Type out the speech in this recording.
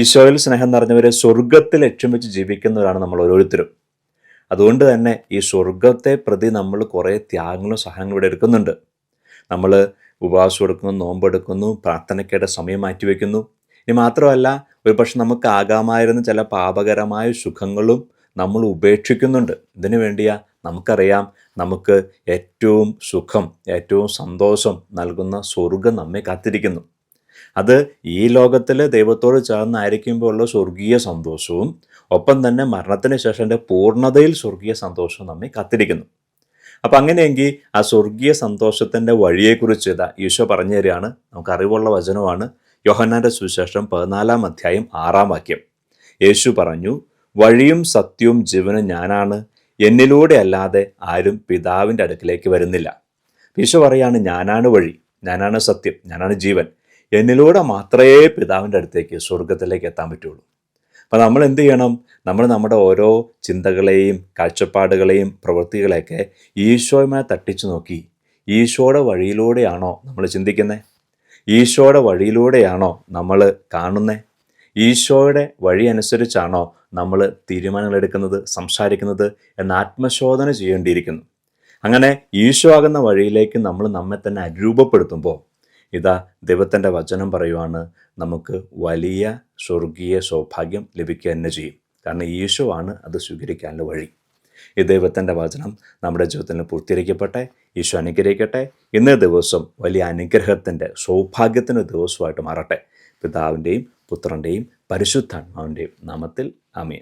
ഈശോയിൽ സ്നേഹം നിറഞ്ഞവരെ സ്വർഗത്തിൽ ലക്ഷ്യം വെച്ച് ജീവിക്കുന്നവരാണ് നമ്മൾ ഓരോരുത്തരും. അതുകൊണ്ട് തന്നെ ഈ സ്വർഗത്തെ പ്രതി നമ്മൾ കുറേ ത്യാഗങ്ങളും സഹായങ്ങളും ഇവിടെ എടുക്കുന്നുണ്ട്. നമ്മൾ ഉപവാസം എടുക്കുന്നു നോമ്പെടുക്കുന്നു പ്രാർത്ഥനയ്ക്കേടെ സമയം മാറ്റിവെക്കുന്നു ഇനി മാത്രമല്ല ഒരു പക്ഷെ നമുക്ക് ആകാമായിരുന്ന ചില പാപകരമായ സുഖങ്ങളും നമ്മൾ ഉപേക്ഷിക്കുന്നുണ്ട്. ഇതിനു വേണ്ടിയാ നമുക്കറിയാം നമുക്ക് ഏറ്റവും സുഖം ഏറ്റവും സന്തോഷം നൽകുന്ന സ്വർഗം നമ്മെ കാത്തിരിക്കുന്നു. അത് ഈ ലോകത്തിൽ ദൈവത്തോട് ചേർന്നായിരിക്കുമ്പോൾ ഉള്ള സ്വർഗീയ സന്തോഷവും ഒപ്പം തന്നെ മരണത്തിന് ശേഷം പൂർണതയിൽ സ്വർഗീയ സന്തോഷവും നമ്മെ കാത്തിരിക്കുന്നു. അപ്പം അങ്ങനെയെങ്കിൽ ആ സ്വർഗീയ സന്തോഷത്തിന്റെ വഴിയെക്കുറിച്ച് ഇതാ ഈശോ പറഞ്ഞു തരികയാണ്. നമുക്ക് അറിവുള്ള വചനമാണ്. യോഹന്നാന്റെ സുവിശേഷം പതിനാലാം അധ്യായം ആറാം വാക്യം. യേശു പറഞ്ഞു വഴിയും സത്യവും ജീവനും ഞാനാണ്. എന്നിലൂടെ അല്ലാതെ ആരും പിതാവിന്റെ അടുക്കിലേക്ക് വരുന്നില്ല. ഈശോ പറയാണ് ഞാനാണ് വഴി ഞാനാണ് സത്യം ഞാനാണ് ജീവൻ. എന്നിലൂടെ മാത്രമേ പിതാവിന്റെ അടുത്തേക്ക് സ്വർഗത്തിലേക്ക് എത്താൻ പറ്റുള്ളൂ. അപ്പം നമ്മൾ എന്ത് ചെയ്യണം? നമ്മൾ നമ്മുടെ ഓരോ ചിന്തകളെയും കാഴ്ചപ്പാടുകളെയും പ്രവൃത്തികളെയൊക്കെ ഈശോയുമായി തട്ടിച്ചു നോക്കി. ഈശോയുടെ വഴിയിലൂടെയാണോ നമ്മൾ ചിന്തിക്കുന്നത് ഈശോയുടെ വഴിയിലൂടെയാണോ നമ്മൾ കാണുന്നത് ഈശോയുടെ വഴി അനുസരിച്ചാണോ നമ്മൾ തീരുമാനങ്ങൾ എടുക്കുന്നത് സംസാരിക്കുന്നത് എന്ന ആത്മശോധന ചെയ്യേണ്ടിയിരിക്കുന്നു. അങ്ങനെ ഈശോ ആകുന്ന വഴിയിലേക്ക് നമ്മൾ നമ്മെ തന്നെ അരൂപപ്പെടുത്തുമ്പോൾ ഇതാ ദൈവത്തിന്റെ വചനം പറയുവാണ് നമുക്ക് വലിയ സ്വർഗീയ സൗഭാഗ്യം ലഭിക്കുക തന്നെ ചെയ്യും. കാരണം ഈശോ ആണ് അത് സ്വീകരിക്കാനുള്ള വഴി. ഈ ദൈവത്തിന്റെ വചനം നമ്മുടെ ജീവിതത്തിൽ പൂർത്തീകരിക്കട്ടെ ഈശോ അനുഗ്രഹിക്കട്ടെ. ഇന്നേ ദിവസം വലിയ അനുഗ്രഹത്തിന്റെ സൗഭാഗ്യത്തിന്റെ ദിവസമായിട്ട് മാറട്ടെ. പിതാവിന്റെയും പുത്രന്റെയും പരിശുദ്ധാത്മാവിന്റെയും നാമത്തിൽ ആമീൻ.